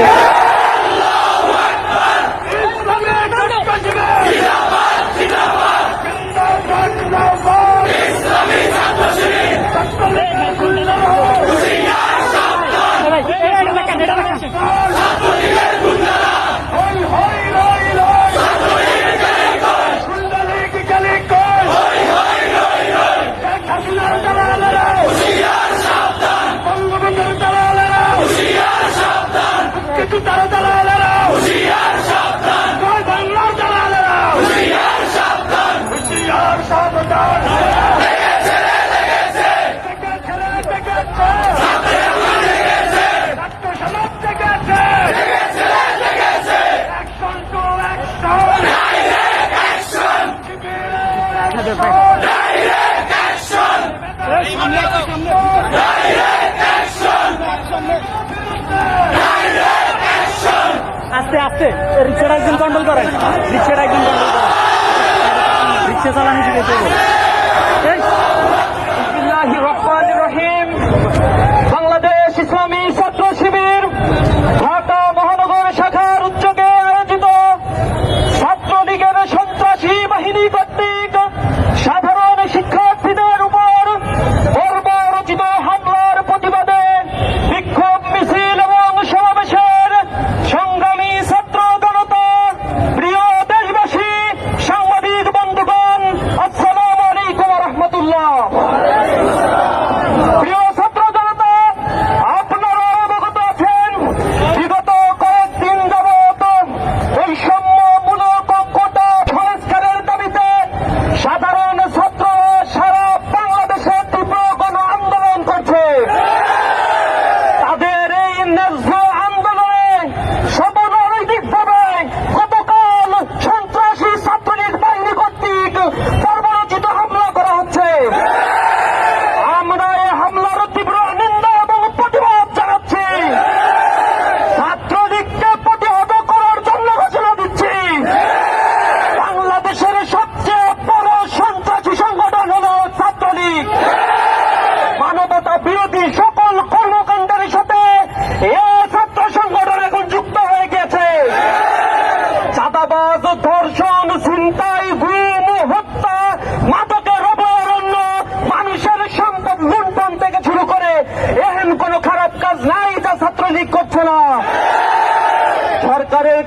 আছে আস্তে আস্তে। রিক্সাটা একদম কন্ট্রোল করেন। রিক্সাটা একদম কন্ট্রোল করেন। রিক্সা চালানি শিখেছে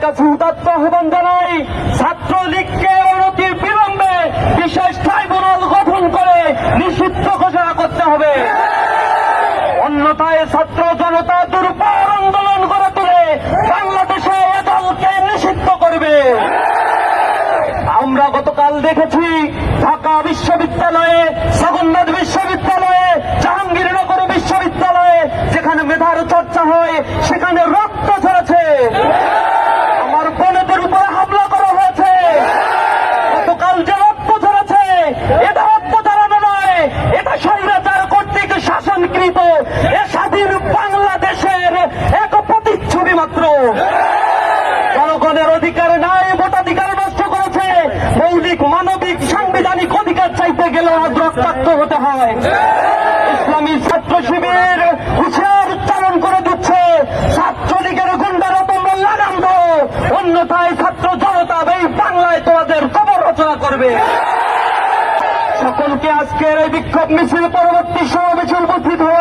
কাছে উদাত্ত আহ্বান জানাই। ছাত্রলীগকে অনতির বিলম্বে বিশেষ ট্রাইব্যুনাল গঠন করে নিষিদ্ধ ঘোষণা করতে হবে। অন্যথায় ছাত্র আমাদের অধিকার নাই, ভোটাধিকার নষ্ট করেছে। মৌলিক, মানবিক, সাংবিধানিক অধিকার চাইতে গেলে আজ রক্তাক্ত হতে হয়। ইসলামী ছাত্র শিবির হুশিয়ার উচ্চারণ করে দিচ্ছে। ছাত্রলীগের গুন্ডারা তোমরা লাগাম অন্যথায় ছাত্র জনতা এই বাংলায় তোমাদের কবর রচনা করবে। সকলকে আজকের এই বিক্ষোভ মিছিল পরবর্তী সমাবেশে উপস্থিত হয়ে